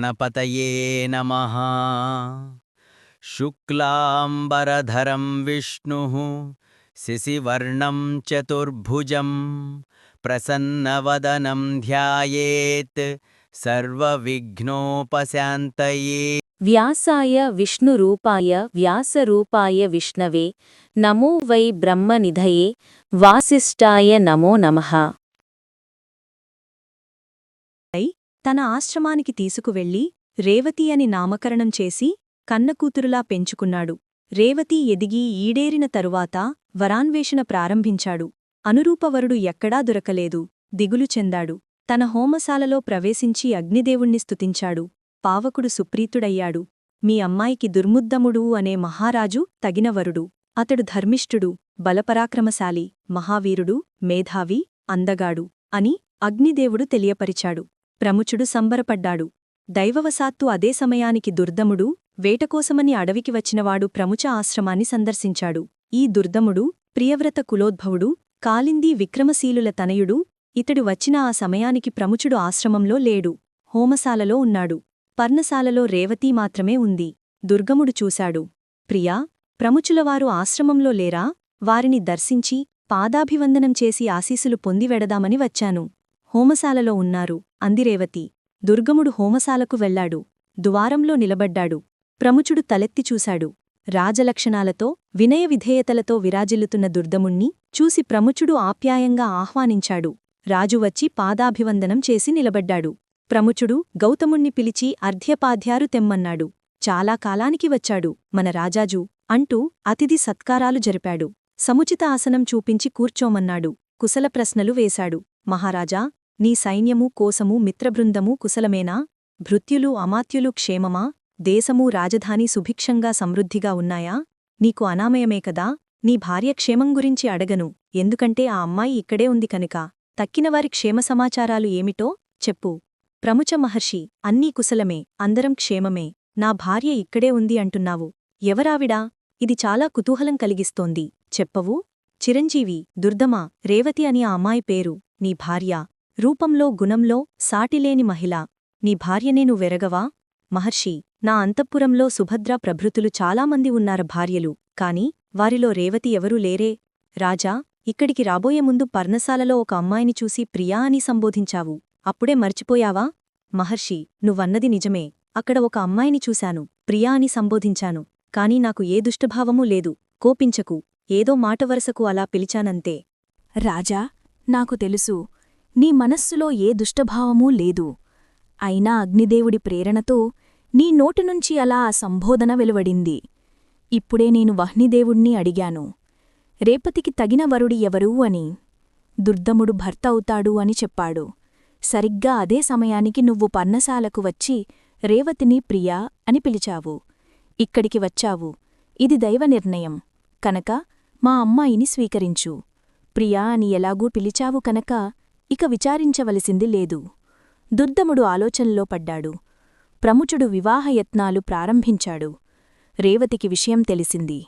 गणपतये नमः। शुक्लाम्बरधरं विष्णुः शिशिवर्णं चतुर्भुजं प्रसन्नवदनं ध्यायेत्, सर्वविघ्नोपशान्तये। व्यासाय विष्णुरूपाय, व्यासरूपाय विष्णवे, नमो वै ब्रह्मनिधये, वासिष्ठाय नमो नमः। తన ఆశ్రమానికి తీసుకువెళ్ళి రేవతి అని నామకరణం చేసి కన్నకూతురులా పెంచుకున్నాడు. రేవతి ఎదిగి ఈడేరిన తరువాత వరాన్వేషణ ప్రారంభించాడు. అనురూపవరుడు ఎక్కడా దొరకలేదు. దిగులు చెందాడు. తన హోమశాలలో ప్రవేశించి అగ్నిదేవుణ్ణి స్తుతించాడు. పావకుడు సుప్రీతుడయ్యాడు. మీ అమ్మాయికి దుర్ముద్దముడు అనే మహారాజు తగినవరుడు. అతడు ధర్మిష్ఠుడు బలపరాక్రమశాలి మహావీరుడు మేధావి అందగాడు అని అగ్నిదేవుడు తెలియపరిచాడు. ప్రముచుడు సంబరపడ్డాడు. దైవవశాత్తు అదే సమయానికి దుర్దముడు వేటకోసమని అడవికి వచ్చినవాడు ప్రముచ ఆశ్రమాన్ని సందర్శించాడు. ఈ దుర్దముడు ప్రియవ్రత కులోద్భవుడు కాలిందీ విక్రమశీలుల తనయుడు ఇతడు వచ్చిన ఆ సమయానికి ప్రముచుడు ఆశ్రమంలో లేడు. హోమశాలలో ఉన్నాడు. పర్ణశాలలో రేవతీ మాత్రమే ఉంది. దుర్గముడు చూశాడు. ప్రియా ప్రముచులవారు ఆశ్రమంలో లేరా? వారిని దర్శించి పాదాభివందనం చేసి ఆశీసులు పొందివెడదామని వచ్చాను. హోమశాలలో ఉన్నారు. అందిరేవతి దుర్గముడు హోమశాలకు వెళ్ళాడు ద్వారంలో నిలబడ్డాడు. ప్రముచుడు తలెత్తి చూశాడు. రాజలక్షణాలతో వినయ విధేయతలతో విరాజిల్లుతున్న దుర్దముణ్ణి చూసి ప్రముచుడు ఆప్యాయంగా ఆహ్వానించాడు. రాజు వచ్చి పాదాభివందనం చేసి నిలబడ్డాడు. ప్రముచుడు గౌతముణ్ణి పిలిచి అర్ధ్యపాధ్యారు తెమ్మన్నాడు. చాలా కాలానికి వచ్చాడు. మన రాజాజు అంటూ అతిథి సత్కారాలు జరిపాడు. సముచిత ఆసనం చూపించి కూర్చోమన్నాడు. కుశల ప్రశ్నలు వేశాడు. మహారాజా నీ సైన్యము కోసము మిత్రబృందము కుశలమేనా? భృత్యులు అమాత్యులు క్షేమమా? దేశమూ రాజధాని సుభిక్షంగా సమృద్ధిగా ఉన్నాయా? నీకు అనామయమే కదా? నీ భార్య క్షేమం గురించి అడగను. ఎందుకంటే ఆ అమ్మాయి ఇక్కడే ఉంది కనుక. తక్కినవారి క్షేమ సమాచారాలు ఏమిటో చెప్పు. ప్రముచ మహర్షి అన్నీ కుశలమే అందరం క్షేమమే. నా భార్య ఇక్కడే ఉంది అంటున్నావు. ఎవరావిడా? ఇది చాలా కుతూహలం కలిగిస్తోంది. చెప్పవు? చిరంజీవి దుర్దమా రేవతి అని ఆ అమ్మాయి పేరు. నీ భార్య. రూపంలో గుణంలో సాటిలేని మహిళ. నీ భార్యనేను వెరగవా మహర్షి నా అంతఃపురంలో సుభద్ర ప్రభృతులు చాలామంది ఉన్నారు భార్యలు. కాని వారిలో రేవతి ఎవరూ లేరే. రాజా ఇక్కడికి రాబోయే ముందు పర్ణశాలలో ఒక అమ్మాయిని చూసి ప్రియా అని సంబోధించావు. అప్పుడే మర్చిపోయావా? మహర్షి నువ్వన్నది నిజమే. అక్కడ ఒక అమ్మాయిని చూశాను. ప్రియా అని సంబోధించాను. కాని నాకు ఏ దుష్టభావమూ లేదు. కోపించకు. ఏదో మాటవరసకు అలా పిలిచానంతే. రాజా నాకు తెలుసు. నీ మనస్సులో ఏ దుష్టభావమూ లేదు. అయినా అగ్నిదేవుడి ప్రేరణతో నీ నోటినుంచి అలా ఆ సంబోధన వెలువడింది. ఇప్పుడే నేను వహ్నిదేవుణ్ణి అడిగాను. రేపతికి తగిన వరుడి ఎవరూ అని. దుర్దముడు భర్త అవుతాడు అని చెప్పాడు. సరిగ్గా అదే సమయానికి నువ్వు పర్ణశాలకు వచ్చి రేవతిని ప్రియా అని పిలిచావు. ఇక్కడికి వచ్చావు. ఇది దైవ నిర్ణయం. కనుక మా అమ్మాయిని స్వీకరించు. ప్రియా అని ఎలాగూ పిలిచావు కనుక ఇక విచారించవలసింది లేదు. దుర్దముడు ఆలోచనలో పడ్డాడు. ప్రముచుడు వివాహయత్నాలు ప్రారంభించాడు. రేవతికి విషయం తెలిసింది.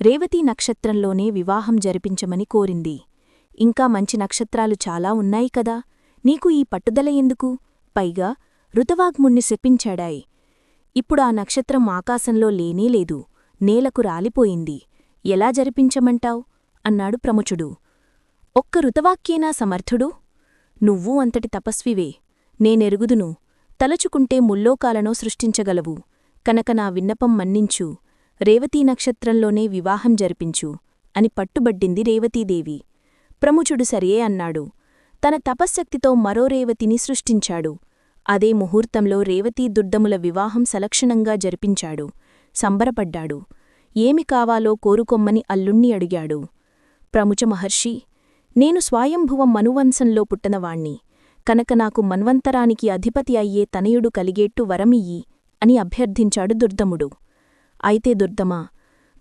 రేవతీ నక్షత్రంలోనే వివాహం జరిపించమని కోరింది. ఇంకా మంచి నక్షత్రాలు చాలా ఉన్నాయి కదా? నీకు ఈ పట్టుదల ఎందుకు? పైగా ఋతవాగ్ముణ్ణి శపించాడాయి. ఇప్పుడు ఆ నక్షత్రం ఆకాశంలో లేనేలేదు నేలకు రాలిపోయింది. ఎలా జరిపించమంటావ్? అన్నాడు ప్రముచుడు. ఒక్క ఋతవాక్యేనా సమర్థుడు? నువ్వూ అంతటి తపస్వివే. నేనెరుగుదును. తలచుకుంటే ముల్లోకాలనో సృష్టించగలవు. కనుక నా విన్నపం మన్నించు. రేవతీ నక్షత్రంలోనే వివాహం జరిపించు అని పట్టుబడ్డింది రేవతీదేవి. ప్రముచుడు సరియే అన్నాడు. తన తపశ్శక్తితో మరో రేవతిని సృష్టించాడు. అదే ముహూర్తంలో రేవతీ దుర్దముల వివాహం సలక్షణంగా జరిపించాడు. సంబరపడ్డాడు. ఏమి కావాలో కోరుకొమ్మని అల్లుణ్ణి అడిగాడు. ప్రముచ మహర్షి నేను స్వాయంభువం మనువంశంలో పుట్టనవాణ్ణి. కనుక నాకు మన్వంతరానికి అధిపతి అయ్యే తనయుడు కలిగేట్టు వరమియ్యి అని అభ్యర్థించాడు దుర్దముడు. అయితే దుర్దమా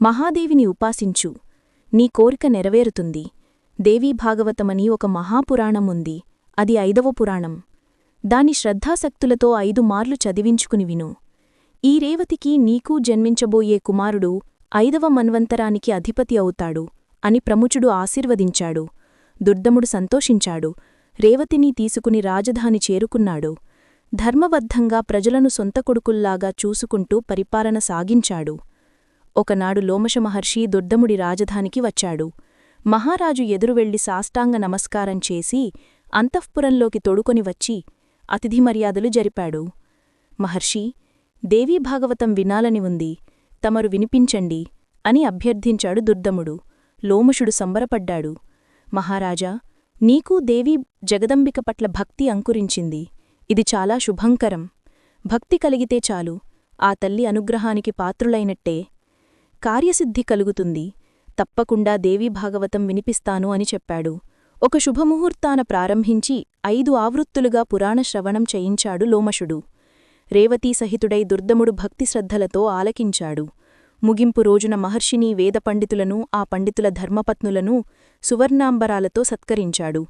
మహాదేవిని ఉపాసించు. నీ కోరిక నెరవేరుతుంది. దేవీభాగవతమని ఒక మహాపురాణముంది. అది ఐదవ పురాణం. దాని శ్రద్ధాసక్తులతో ఐదు మార్లు చదివించుకుని విను. ఈ రేవతికి నీకూ జన్మించబోయే కుమారుడు ఐదవ మన్వంతరానికి అధిపతి అవుతాడు అని ప్రముచుడు ఆశీర్వదించాడు. దుర్దముడు సంతోషించాడు. రేవతిని తీసుకుని రాజధాని చేరుకున్నాడు. ధర్మబద్ధంగా ప్రజలను సొంత కొడుకుల్లాగా చూసుకుంటూ పరిపాలన సాగించాడు. ఒకనాడు లోమశ మహర్షి రాజధానికి వచ్చాడు. మహారాజు ఎదురువెళ్ళి సాష్టాంగ నమస్కారం చేసి అంతఃపురంలోకి తొడుకొని వచ్చి అతిథి మర్యాదలు జరిపాడు. మహర్షి దేవీ భాగవతం వినాలని ఉంది. తమరు వినిపించండి అని అభ్యర్థించాడు దుర్దముడు. లోమషుడు సంబరపడ్డాడు. మహారాజా నీకూ దేవీ జగదంబిక పట్ల భక్తి అంకురించింది. ఇది చాలా శుభంకరం. భక్తి కలిగితే చాలు. ఆ తల్లి అనుగ్రహానికి పాత్రులైనట్టే. కార్యసిద్ధి కలుగుతుంది. తప్పకుండా దేవీ భాగవతం వినిపిస్తాను అని చెప్పాడు. ఒక శుభముహూర్తాన ప్రారంభించి ఐదు ఆవృత్తులుగా పురాణ శ్రవణం చేయించాడు లోమషుడు. రేవతీ సహితుడై దుర్దముడు భక్తిశ్రద్ధలతో ఆలకించాడు. ముగింపు రోజున మహర్షిని వేద పండితులను ఆ పండితుల ధర్మపత్నులను సువర్ణాంబరాలతో సత్కరించాడు.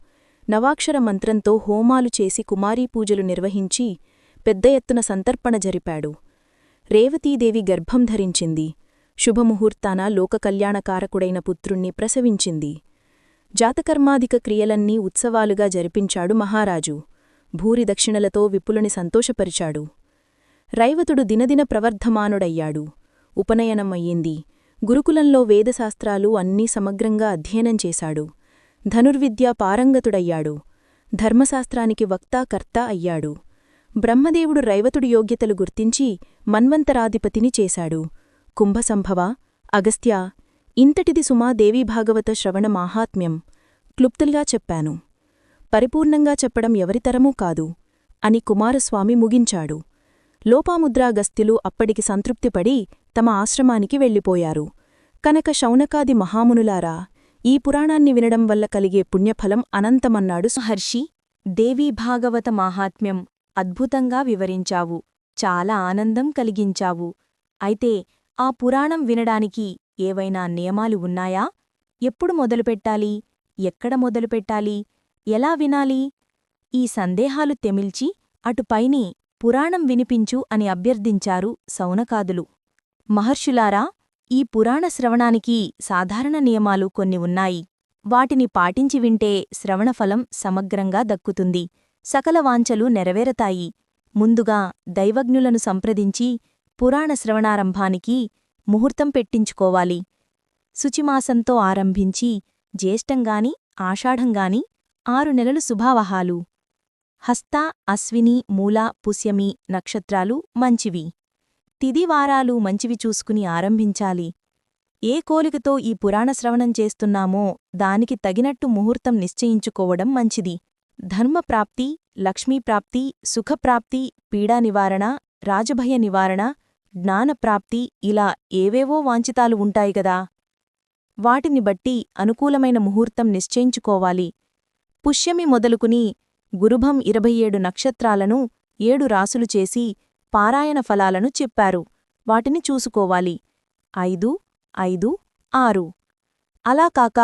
నవాక్షర మంత్రంతో హోమాలు చేసి కుమారీపూజలు నిర్వహించి పెద్ద ఎత్తున సంతర్పణ జరిపాడు. రేవతీదేవి గర్భం ధరించింది. శుభముహూర్తాన లోకకల్యాణకారకుడైన పుత్రుణ్ణి ప్రసవించింది. జాతకర్మాధిక క్రియలన్నీ ఉత్సవాలుగా జరిపించాడు మహారాజు. భూరి దక్షిణలతో విపులుని సంతోషపరిచాడు. రైవతుడు దినదిన ప్రవర్ధమానుడయ్యాడు. ఉపనయనమయ్యింది. గురుకులంలో వేదశాస్త్రాలు అన్నీ సమగ్రంగా అధ్యయనం చేశాడు. ధనుర్విద్యా పారంగతుడయ్యాడు. ధర్మశాస్త్రానికి వక్తాకర్త అయ్యాడు. బ్రహ్మదేవుడు రైవతుడి యోగ్యతలు గుర్తించి మన్వంతరాధిపతిని చేశాడు. కుంభసంభవ అగస్త్య ఇంతటిది సుమా దేవీభాగవత శ్రవణ మాహాత్మ్యం. క్లుప్తులుగా చెప్పాను. పరిపూర్ణంగా చెప్పడం ఎవరితరమూ కాదు. అని కుమారస్వామి ముగించాడు. లోపాముద్రాగస్త్యులు అప్పటికి సంతృప్తిపడి తమ ఆశ్రమానికి వెళ్ళిపోయారు. కనుక శౌనకాది మహామునులారా ఈ పురాణాన్ని వినడం వల్ల కలిగే పుణ్యఫలం అనంతమన్నాడు మహర్షి దేవీ భాగవత మాహాత్మ్యం అద్భుతంగా వివరించావు చాలా ఆనందం కలిగించావు. అయితే ఆ పురాణం వినడానికి ఏవైనా నియమాలు ఉన్నాయా? ఎప్పుడు మొదలుపెట్టాలి? ఎక్కడ మొదలుపెట్టాలి? ఎలా వినాలి? ఈ సందేహాలు తెమిల్చి అటుపైని పురాణం వినిపించు అని అభ్యర్థించారు సౌనకాదులు మహర్షులారా ఈ పురాణ శ్రవణానికి సాధారణ నియమాలు కొన్ని ఉన్నాయి. వాటిని పాటించి వింటే శ్రవణఫలం సమగ్రంగా దక్కుతుంది. సకల వాంఛలు నెరవేరతాయి. ముందుగా దైవజ్ఞులను సంప్రదించి పురాణ శ్రవణారంభానికి ముహూర్తం పెట్టించుకోవాలి. శుచిమాసంతో ఆరంభించి జ్యేష్టంగాని ఆషాఢంగాని ఆరు నెలలు శుభావహాలు. హస్త అశ్విని మూల పుష్యమి నక్షత్రాలు మంచివి. తిదివారాలు మంచివి చూసుకుని ఆరంభించాలి. ఏ కోలికతో ఈ పురాణ శ్రవణం చేస్తున్నామో దానికి తగినట్టు ముహూర్తం నిశ్చయించుకోవడం మంచిది. ధర్మప్రాప్తి లక్ష్మీప్రాప్తి సుఖప్రాప్తి పీడా నివారణ రాజభయ నివారణ జ్ఞానప్రాప్తి ఇలా ఏవేవో వాంఛితాలు ఉంటాయి గదా వాటిని బట్టి అనుకూలమైన ముహూర్తం నిశ్చయించుకోవాలి. పుష్యమి మొదలుకుని గురుభం ఇరవై ఏడు నక్షత్రాలను ఏడు రాసులు చేసి పారాయణ ఫలాలను చెప్పారు. వాటిని చూసుకోవాలి. ఐదు ఐదు ఆరు. అలా కాక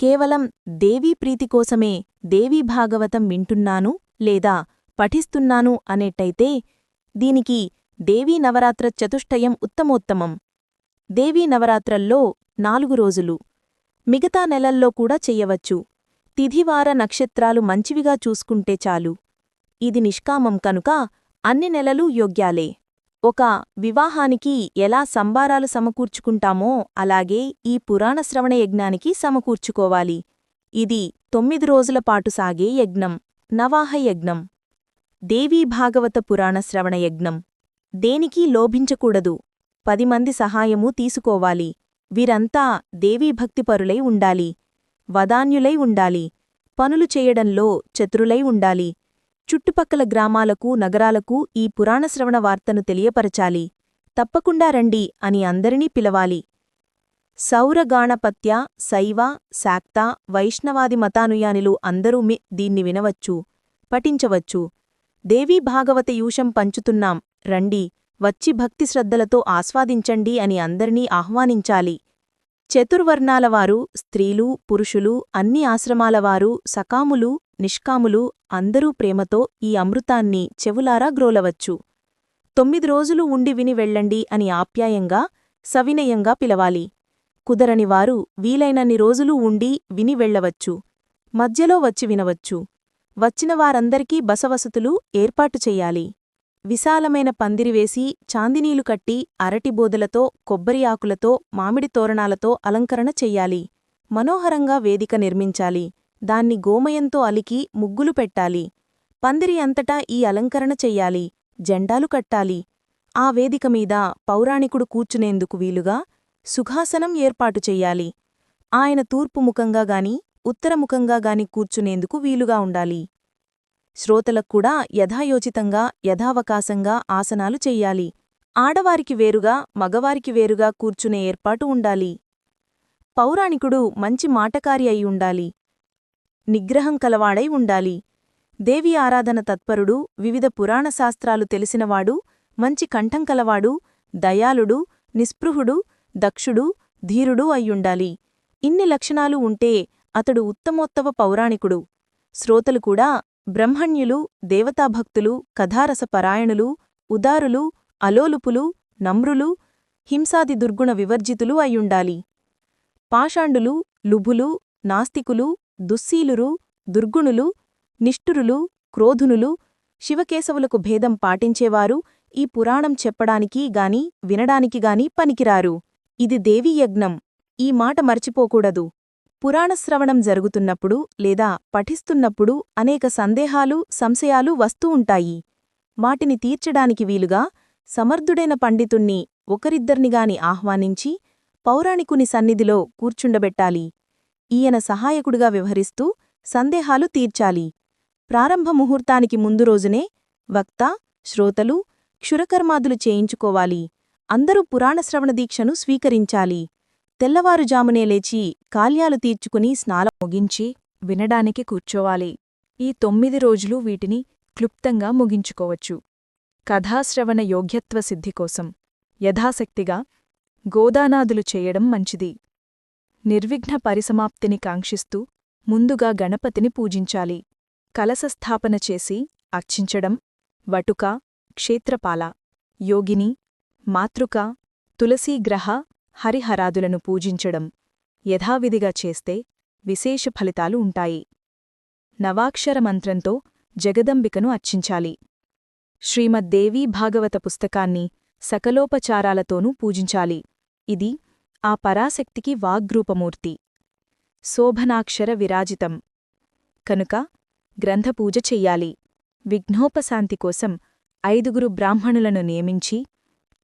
కేవలం దేవీ ప్రీతి కోసమే దేవీ భాగవతం వింటున్నాను లేదా పఠిస్తున్నాను అనేట్టయితే దీనికి దేవీ నవరాత్ర చతుష్టయం ఉత్తమోత్తమం. దేవీ నవరాత్రల్లో నాలుగు రోజులు. మిగతా నెలల్లో కూడా చెయ్యవచ్చు తిథివార నక్షత్రాలు మంచివిగా చూసుకుంటే చాలు. ఇది నిష్కామం కనుక అన్ని నెలలు యోగ్యాలే. ఒక వివాహానికి ఎలా సంబారాలు సమకూర్చుకుంటామో అలాగే ఈ పురాణ శ్రవణ యజ్ఞానికి సమకూర్చుకోవాలి. ఇది తొమ్మిది రోజుల పాటు సాగే యజ్ఞం. నవాహ యజ్ఞం. దేవీ భాగవత పురాణ శ్రవణ యజ్ఞం. దేనికీ లోభించకూడదు. పది మంది సహాయమూ తీసుకోవాలి. వీరంతా దేవీభక్తిపరులై ఉండాలి. వదాన్యులై ఉండాలి. పనులు చేయడంలో చతురులై ఉండాలి. చుట్టుపక్కల గ్రామాలకు నగరాలకు ఈ పురాణశ్రవణ వార్తను తెలియపరచాలి. తప్పకుండా రండి అని అందరినీ పిలవాలి. సౌరగాణపత్య శైవ శాక్త వైష్ణవాది మతానుయానులు అందరూ మి దీన్ని వినవచ్చు పఠించవచ్చు. దేవీ భాగవత యూషం పంచుతున్నాం రండి వచ్చి భక్తి శ్రద్ధలతో ఆస్వాదించండి అని అందరినీ ఆహ్వానించాలి. చతుర్వర్ణాలవారు స్త్రీలు పురుషులు అన్ని ఆశ్రమాలవారు సకాములు నిష్కాములు అందరూ ప్రేమతో ఈ అమృతాన్ని చెవులారా గ్రోలవచ్చు. తొమ్మిది రోజులు ఉండి విని వెళ్ళండి అని ఆప్యాయంగా సవినయంగా పిలవాలి. కుదరనివారు వీలైనన్ని రోజులు ఉండి విని వెళ్ళవచ్చు. మధ్యలో వచ్చి వినవచ్చు. వచ్చిన వారందరికీ బసవసతులు ఏర్పాటు చెయ్యాలి విశాలమైన పందిరివేసి చాందినీలు కట్టి అరటిబోదలతో కొబ్బరి ఆకులతో మామిడి తోరణాలతో అలంకరణ చెయ్యాలి మనోహరంగా వేదిక నిర్మించాలి. దాన్ని గోమయంతో అలికి ముగ్గులు పెట్టాలి. పందిరి అంతటా ఈ అలంకరణ చెయ్యాలి. జెండాలు కట్టాలి. ఆ వేదిక మీద పౌరాణికుడు కూర్చునేందుకు వీలుగా సుఖాసనం ఏర్పాటు చెయ్యాలి. ఆయన తూర్పు ముఖంగా గాని ఉత్తరముఖంగా గాని కూర్చునేందుకు వీలుగా ఉండాలి. శ్రోతలక్కూడా యథాయోచితంగా యథావకాశంగా ఆసనాలు చెయ్యాలి. ఆడవారికి వేరుగా మగవారికి వేరుగా కూర్చునే ఏర్పాటు ఉండాలి. పౌరాణికుడు మంచి మాటకారి అయి ఉండాలి. నిగ్రహం కలవాడై ఉండాలి. దేవి ఆరాధన తత్పరుడు వివిధ పురాణ శాస్త్రాలు తెలిసినవాడు మంచి కంఠం కలవాడు దయాళుడు నిస్పృహుడు దక్షుడు ధీరుడు అయ్యుండాలి. ఇన్ని లక్షణాలు ఉంటే అతడు ఉత్తమోత్తవ పౌరాణికుడు. శ్రోతలు కూడా బ్రహ్మణ్యులు దేవతాభక్తులు కథారసపరాయణులు ఉదారులు అలోలుపులు నమ్రులు హింసాది దుర్గుణ వివర్జితులు అయ్యుండాలి. పాషాండులు లుభులు నాస్తికులు దుస్సీలురు దుర్గుణులు నిష్ఠురులు క్రోధునులు శివకేశవులకు భేదం పాటించేవారు ఈ పురాణం చెప్పడానికి గాని వినడానికి గాని పనికిరారు. ఇది దేవీయజ్ఞం ఈ మాట మర్చిపోకూడదు. పురాణశ్రవణం జరుగుతున్నప్పుడు లేదా పఠిస్తున్నప్పుడు అనేక సందేహాలు సంశయాలు వస్తూ ఉంటాయి. వాటిని తీర్చడానికి వీలుగా సమర్థుడైన పండితుణ్ణి ఒకరిద్దర్నిగాని ఆహ్వానించి పౌరాణికుని సన్నిధిలో కూర్చుండబెట్టాలి. ఈయన సహాయకుడుగా వ్యవహరిస్తూ సందేహాలు తీర్చాలి. ప్రారంభ ముహూర్తానికి ముందు రోజునే వక్త శ్రోతలు క్షురకర్మాదులు చేయించుకోవాలి. అందరూ పురాణశ్రవణ దీక్షను స్వీకరించాలి. తెల్లవారుజామునే లేచి కాల్యాలు తీర్చుకుని స్నానం ముగించి వినడానికి కూర్చోవాలి. ఈ తొమ్మిది రోజులు వీటిని క్లుప్తంగా ముగించుకోవచ్చు. కథాశ్రవణ యోగ్యత్వ సిద్ధి కోసం యథాశక్తిగా గోదానాదులు చేయడం మంచిది. నిర్విఘ్న పరిసమాప్తిని కాంక్షిస్తూ ముందుగా గణపతిని పూజించాలి. కలసస్థాపన చేసి అర్చించడం వటుక క్షేత్రపాల యోగిని మాతృక తులసీగ్రహ హరిహరాదులను పూజించడం యథావిధిగా చేస్తే విశేష ఫలితాలు ఉంటాయి. నవాక్షర మంత్రంతో జగదంబికను అర్చించాలి. శ్రీమద్దేవీ భాగవత పుస్తకాన్ని సకలోపచారాలతోనూ పూజించాలి. ఇది ఆ పరాశక్తికి వాగ్రూపమూర్తి. శోభనాక్షర విరాజితం. కనుక గ్రంథపూజ చెయ్యాలి. విఘ్నోపశాంతి కోసం ఐదుగురు బ్రాహ్మణులను నియమించి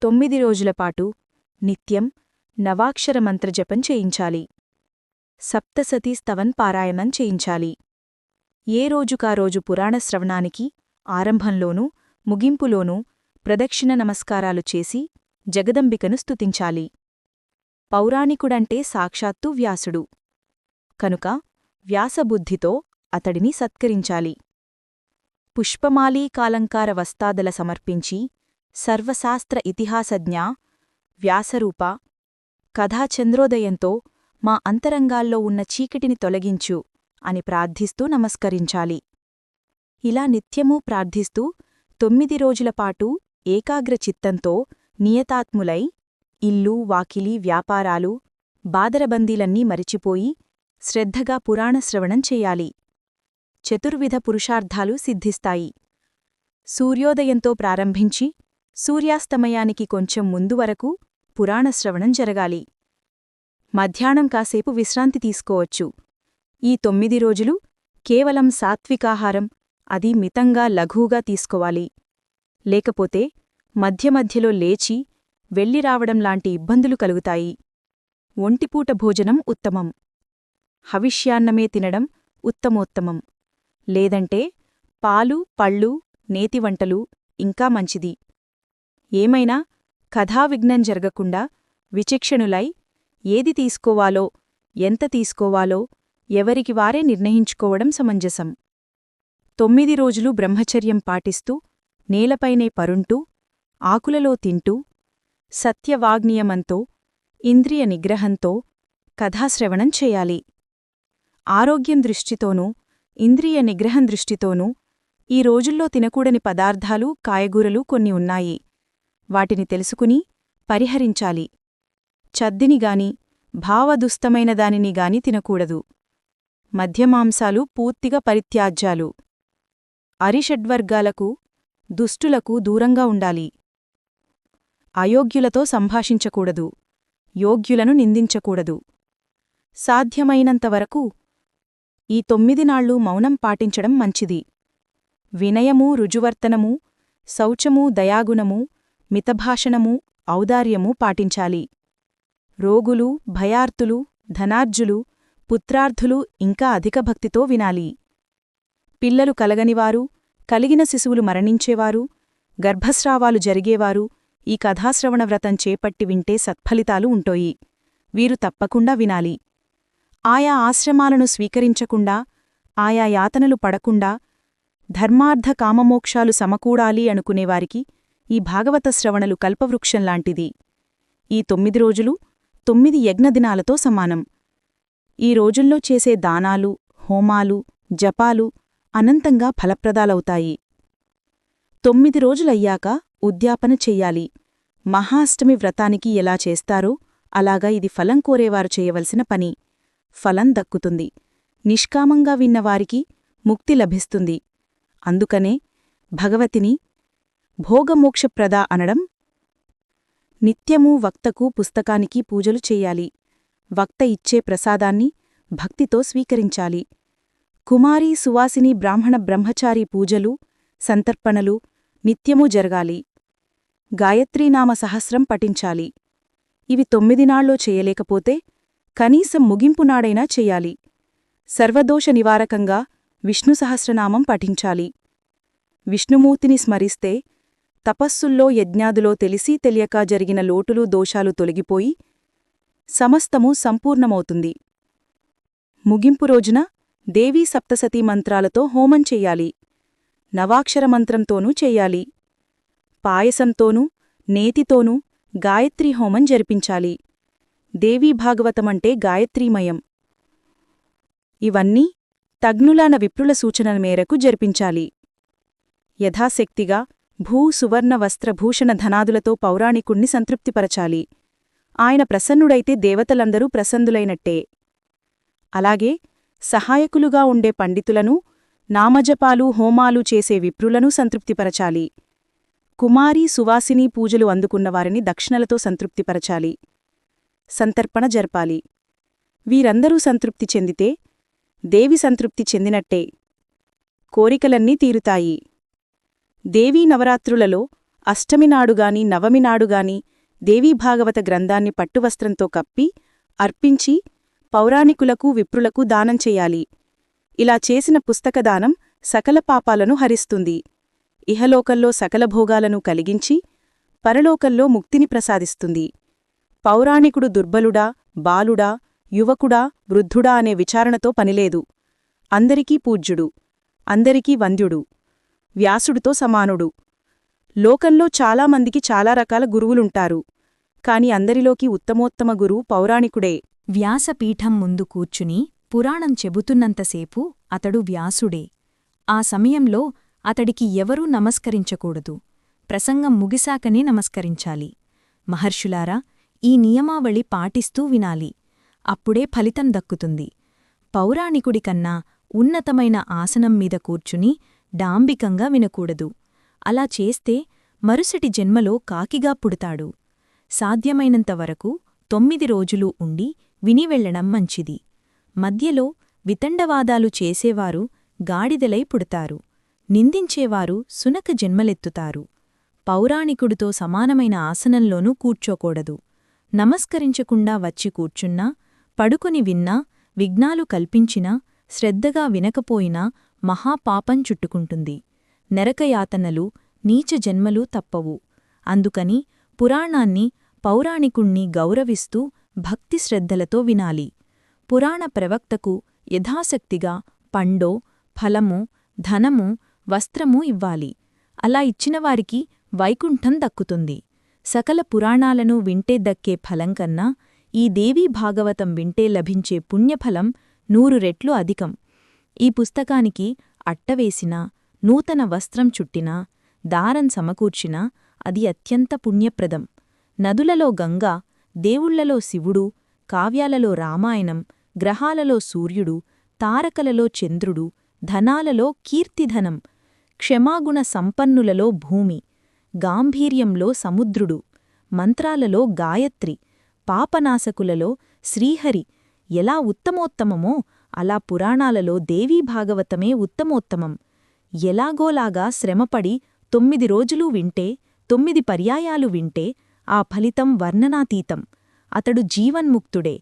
తొమ్మిది రోజులపాటు నిత్యం నవాక్షర మంత్రజపం చేయించాలి. సప్తసతీ స్తవన్ పారాయణం చేయించాలి. ఏ రోజుకారోజు పురాణ శ్రవణానికి ఆరంభంలోనూ ముగింపులోనూ ప్రదక్షిణ నమస్కారాలు చేసి జగదంబికను స్తుతించాలి. పౌరాణికుడంటే సాక్షాత్తు వ్యాసుడు. కనుక వ్యాసబుద్ధితో అతడిని సత్కరించాలి. పుష్పమాలీకాలంకార వస్తాదల సమర్పించి సర్వశాస్త్ర ఇతిహాసజ్ఞా వ్యాసరూప కథాచంద్రోదయంతో మా అంతరంగాల్లో ఉన్న చీకటిని తొలగించు అని ప్రార్థిస్తూ నమస్కరించాలి. ఇలా నిత్యమూ ప్రార్థిస్తూ తొమ్మిది రోజులపాటు ఏకాగ్రచిత్తంతో నియతాత్ములై ఇల్లు వాకిలి వ్యాపారాలు బాదరబందీలన్నీ మరిచిపోయి శ్రద్ధగా పురాణశ్రవణం చెయ్యాలి చతుర్విధ పురుషార్థాలు సిద్ధిస్తాయి. సూర్యోదయంతో ప్రారంభించి సూర్యాస్తమయానికి కొంచెం ముందు వరకు పురాణశ్రవణం జరగాలి. మధ్యాహ్నం కాసేపు విశ్రాంతి తీసుకోవచ్చు. ఈ తొమ్మిది రోజులు కేవలం సాత్వికాహారం అది మితంగా లఘువుగా తీసుకోవాలి. లేకపోతే మధ్యమధ్యలో లేచి వెళ్ళిరావడంలాంటి ఇబ్బందులు కలుగుతాయి. ఒంటిపూట భోజనం ఉత్తమం. హవిష్యాన్నమే తినడం ఉత్తమోత్తమం. లేదంటే పాలు పళ్ళు నేతివంటలు ఇంకా మంచిది. ఏమైనా కథావిఘ్నం జరగకుండా విచక్షణులై ఏది తీసుకోవాలో ఎంత తీసుకోవాలో ఎవరికి వారే నిర్ణయించుకోవడం సమంజసం. తొమ్మిది రోజులు బ్రహ్మచర్యం పాటిస్తూ నేలపైనే పరుంటూ ఆకులలో తింటూ సత్యవాగ్నియమంతో ఇంద్రియ నిగ్రహంతో కథాశ్రవణం చేయాలి. ఆరోగ్యం దృష్టితోనూ ఇంద్రియ నిగ్రహం దృష్టితోనూ ఈ రోజుల్లో తినకూడని పదార్థాలు కాయగూరలు కొన్ని ఉన్నాయి. వాటిని తెలుసుకుని పరిహరించాలి. చద్దినిగాని భావదుస్తమైన దానిని గాని తినకూడదు. మధ్యమాంసాలు పూర్తిగా పరిత్యాజ్యాలు. అరిషడ్వర్గాలకు దుష్టులకు దూరంగా ఉండాలి. అయోగ్యులతో సంభాషించకూడదు. యోగ్యులను నిందించకూడదు. సాధ్యమైనంతవరకు ఈ తొమ్మిది నాళ్ళు మౌనం పాటించడం మంచిది. వినయము రుజువర్తనము శౌచము దయాగుణము మితభాషణము ఔదార్యము పాటించాలి. రోగులు భయార్తులు ధనార్జులు పుత్రార్థులు ఇంకా అధిక భక్తితో వినాలి. పిల్లలు కలగనివారు కలిగిన శిశువులు మరణించేవారు గర్భస్రావాలు జరిగేవారు ఈ కథాశ్రవణ వ్రతం చేపట్టి వింటే సత్ఫలితాలు ఉంటోయి. వీరు తప్పకుండా వినాలి. ఆయా ఆశ్రమాలను స్వీకరించకుండా ఆయా యాతనలు పడకుండా ధర్మార్థ కామమోక్షాలు సమకూడాలి అనుకునేవారికి ఈ భాగవత శ్రవణలు కల్పవృక్షంలాంటిది ఈ తొమ్మిది రోజులు తొమ్మిది యజ్ఞదినాలతో సమానం. ఈ రోజుల్లో చేసే దానాలు హోమాలు జపాలు అనంతంగా ఫలప్రదాలవుతాయి. తొమ్మిది రోజులయ్యాక ఉద్యాపన చెయ్యాలి. మహాష్టమి వ్రతానికి ఎలా చేస్తారో అలాగా ఇది ఫలం కోరేవారు చేయవలసిన పని. ఫలం దక్కుతుంది. నిష్కామంగా విన్నవారికి ముక్తి లభిస్తుంది. అందుకనే భగవతిని భోగమోక్షప్రద అనడం నిత్యమూ వక్తకు పుస్తకానికి పూజలు చెయ్యాలి. వక్త ఇచ్చే ప్రసాదాన్ని భక్తితో స్వీకరించాలి. కుమారీ సువాసిని బ్రాహ్మణ బ్రహ్మచారి పూజలు సంతర్పణలు నిత్యమూ జరగాలి. గాయత్రీనామ సహస్రం పఠించాలి. ఇవి తొమ్మిదినాళ్ళో చేయలేకపోతే కనీసం ముగింపునాడైనా చెయ్యాలి సర్వదోష నివారకంగా విష్ణు సహస్రనామం పఠించాలి. విష్ణుమూర్తిని స్మరిస్తే తపస్సుల్లో యజ్ఞాదులో తెలిసీ తెలియక జరిగిన లోటులు దోషాలు తొలగిపోయి సమస్తము సంపూర్ణమవుతుంది. ముగింపు రోజున దేవీ సప్తసతీ మంత్రాలతో హోమం చెయ్యాలి నవాక్షర మంత్రంతోనూ చెయ్యాలి పాయసంతోనూ నేతితోనూ గాయత్రీ హోమం జరిపించాలి. దేవీ భాగవతమంటే గాయత్రీమయం. ఇవన్నీ తగ్నులాన విప్రుల సూచనల మేరకు జరిపించాలి. యథాశక్తిగా భూ సువర్ణ వస్త్రభూషణ ధనాదులతో పౌరాణికుణ్ణి సంతృప్తిపరచాలి. ఆయన ప్రసన్నుడైతే దేవతలందరూ ప్రసన్నులైనట్టే. అలాగే సహాయకులుగా ఉండే పండితులను నామజపాలు హోమాలు చేసే విప్రులను సంతృప్తిపరచాలి. కుమారీ సువాసిని పూజలు అందుకున్నవారిని దక్షిణలతో సంతృప్తిపరచాలి. సంతర్పణ జరపాలి. వీరందరూ సంతృప్తి చెందితే దేవి సంతృప్తి చెందినట్టే. కోరికలన్నీ తీరుతాయి. దేవీ నవరాత్రులలో అష్టమినాడుగాని నవమినాడుగాని దేవీభాగవత గ్రంథాన్ని పట్టువస్త్రంతో కప్పి అర్పించి పౌరాణికులకు విప్రులకు దానం చెయ్యాలి ఇలా చేసిన పుస్తకదానం సకల పాపాలను హరిస్తుంది. ఇహలోకంలో సకల భోగాలను కలిగించి పరలోకంలో ముక్తిని ప్రసాదిస్తుంది. పౌరాణికుడు దుర్బలుడా బాలుడా యువకుడా వృద్ధుడా అనే విచారణతో పనిలేదు. అందరికీ పూజ్యుడు అందరికీ వంద్యుడు వ్యాసుడితో సమానుడు. లోకంలో చాలామందికి చాలా రకాల గురువులుంటారు. కాని అందరిలోకి ఉత్తమోత్తమ గురువు పౌరాణికుడే. వ్యాసపీఠం ముందు కూర్చుని పురాణం చెబుతున్నంతసేపు అతడు వ్యాసుడే. ఆ సమయంలో అతడికి ఎవరూ నమస్కరించకూడదు. ప్రసంగం ముగిశాకనే నమస్కరించాలి. మహర్షులారా ఈ నియమావళి పాటిస్తూ వినాలి. అప్పుడే ఫలితం దక్కుతుంది. పౌరాణికుడికన్నా ఉన్నతమైన ఆసనం మీద కూర్చుని డాంబికంగా వినకూడదు. అలా చేస్తే మరుసటి జన్మలో కాకిగా పుడతాడు. సాధ్యమైనంతవరకు తొమ్మిది రోజులు ఉండి వినివెళ్ళడం మంచిది. మధ్యలో వితండవాదాలు చేసేవారు గాడిదలై పుడతారు. నిందించేవారు సునక జన్మలెత్తుతారు. పౌరాణికుడితో సమానమైన ఆసనంలోనూ కూర్చోకూడదు. నమస్కరించకుండా వచ్చి కూర్చున్నా పడుకొని విన్నా విఘ్నాలు కల్పించినా శ్రద్ధగా వినకపోయినా మహాపాపం చుట్టుకుంటుంది. నెరకయాతనలు నీచ జన్మలు తప్పవు. అందుకని పురాణాన్ని పౌరాణికుణ్ణి గౌరవిస్తూ భక్తి శ్రద్ధలతో వినాలి. పురాణ ప్రవక్తకు యథాశక్తిగా పండో ఫలము ధనము వస్త్రము ఇవ్వాలి. అలా ఇచ్చినవారికి వైకుంఠం దక్కుతుంది. సకల పురాణాలను వింటే దక్కే ఫలం కన్నా ఈ దేవీ భాగవతం వింటే లభించే పుణ్యఫలం నూరు రెట్లు అధికం. ఈ పుస్తకానికి అట్టవేసినా నూతన వస్త్రం చుట్టినా దారం సమకూర్చినా అది అత్యంత పుణ్యప్రదం. నదులలో గంగా దేవుళ్ళలో శివుడు కావ్యాలలో రామాయణం గ్రహాలలో సూర్యుడు తారకలలో చంద్రుడు ధనాలలో కీర్తిధనం క్షమాగుణ సంపన్నులలో భూమి గాంభీర్యంలో సముద్రుడు మంత్రాలలో గాయత్రి పాపనాశకులలో శ్రీహరి. ఎలా ఉత్తమోత్తమమో అలా పురాణాలలో దేవీ భాగవతమే ఉత్తమోత్తమం. ఎలాగోలాగా శ్రమపడి తొమ్మిది రోజులు వింటే తొమ్మిది పర్యాయాలు వింటే ఆ ఫలితం వర్ణనాతీతం. అతడు జీవన్ముక్తుడే.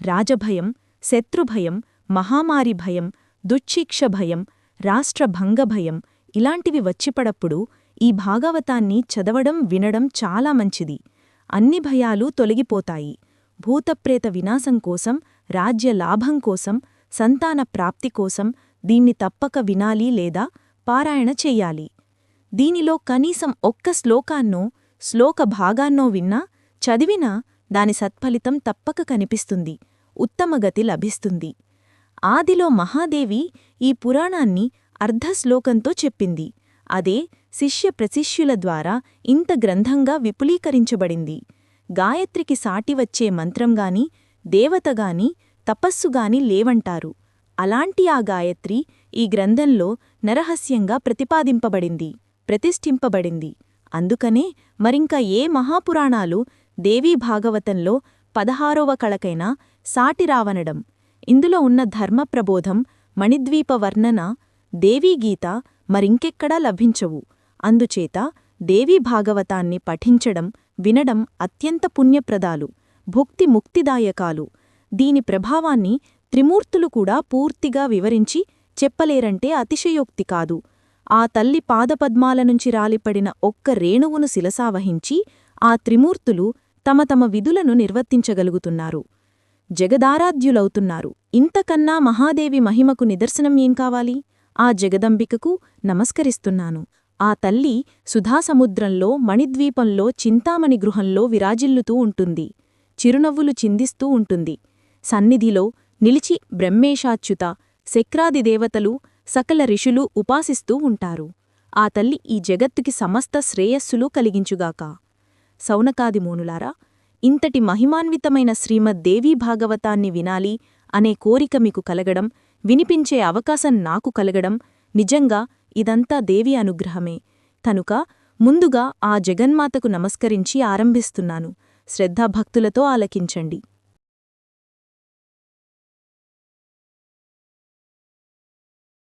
రాజభయం శత్రుభయం మహామారి భయం దుశ్శిక్ష భయం రాష్ట్రభంగభయం ఇలాంటివి వచ్చిపడప్పుడు ఈ భాగవతాన్ని చదవడం వినడం చాలా మంచిది. అన్ని భయాలు తొలగిపోతాయి. భూతప్రేత వినాశం కోసం రాజ్య లాభం కోసం సంతాన ప్రాప్తి కోసం దీన్ని తప్పక వినాలి లేదా పారాయణ చెయ్యాలి దీనిలో కనీసం ఒక్క శ్లోకాన్నో శ్లోక భాగాన్నో విన్నా చదివినా దాని సత్ఫలితం తప్పక కనిపిస్తుంది ఉత్తమగతి లభిస్తుంది. ఆదిలో మహాదేవి ఈ పురాణాన్ని అర్ధశ్లోకంతో చెప్పింది. అదే శిష్య ప్రశిష్యుల ద్వారా ఇంత గ్రంథంగా విపులీకరించబడింది. గాయత్రికి సాటివచ్చే మంత్రంగాని దేవతగాని తపస్సుగాని లేవంటారు. అలాంటి ఆ గాయత్రి ఈ గ్రంథంలో నరహస్యంగా ప్రతిపాదింపబడింది ప్రతిష్ఠింపబడింది. అందుకనే మరింక ఏ మహాపురాణాలు దేవీ భాగవతంలో పదహారవ కళకైనా సాటిరావనడం ఇందులో ఉన్న ధర్మప్రబోధం మణిద్వీప వర్ణన దేవీగీత మరింకెక్కడా లభించవు. అందుచేత దేవీ భాగవతాన్ని పఠించడం వినడం అత్యంత పుణ్యప్రదాలు భుక్తి ముక్తిదాయకాలు. దీని ప్రభావాన్ని త్రిమూర్తులు కూడా పూర్తిగా వివరించి చెప్పలేరంటే అతిశయోక్తి కాదు. ఆ తల్లి పాదపద్మాల నుంచి రాలిపడిన ఒక్క రేణువును శిలసావహించి ఆ త్రిమూర్తులు తమ తమ విధులను నిర్వర్తించగలుగుతున్నారు. జగదారాధ్యులవుతున్నారు. ఇంతకన్నా మహాదేవి మహిమకు నిదర్శనం ఏం కావాలి? ఆ జగదంబికకు నమస్కరిస్తున్నాను. ఆ తల్లి సుధాసముద్రంలో మణిద్వీపంలో చింతామణి గృహంలో విరాజిల్లుతూ ఉంటుంది. చిరునవ్వులు చిందిస్తూ ఉంటుంది. సన్నిధిలో నిలిచి బ్రహ్మేశాచ్యుత శక్రాది దేవతలు సకల ఋషులు ఉపాసిస్తూ ఉంటారు. ఆ తల్లి ఈ జగత్తుకి సమస్త శ్రేయస్సులు కలిగించుగాక. సౌనకాది మూనులారా ఇంతటి మహిమాన్వితమైన శ్రీమద్దేవీ భాగవతాన్ని వినాలి అనే కోరిక మీకు కలగడం వినిపించే అవకాశం నాకు కలగడం నిజంగా ఇదంతా దేవి అనుగ్రహమే. కనుక ముందుగా ఆ జగన్మాతకు నమస్కరించి ఆరంభిస్తున్నాను. శ్రద్ధాభక్తులతో ఆలకించండి.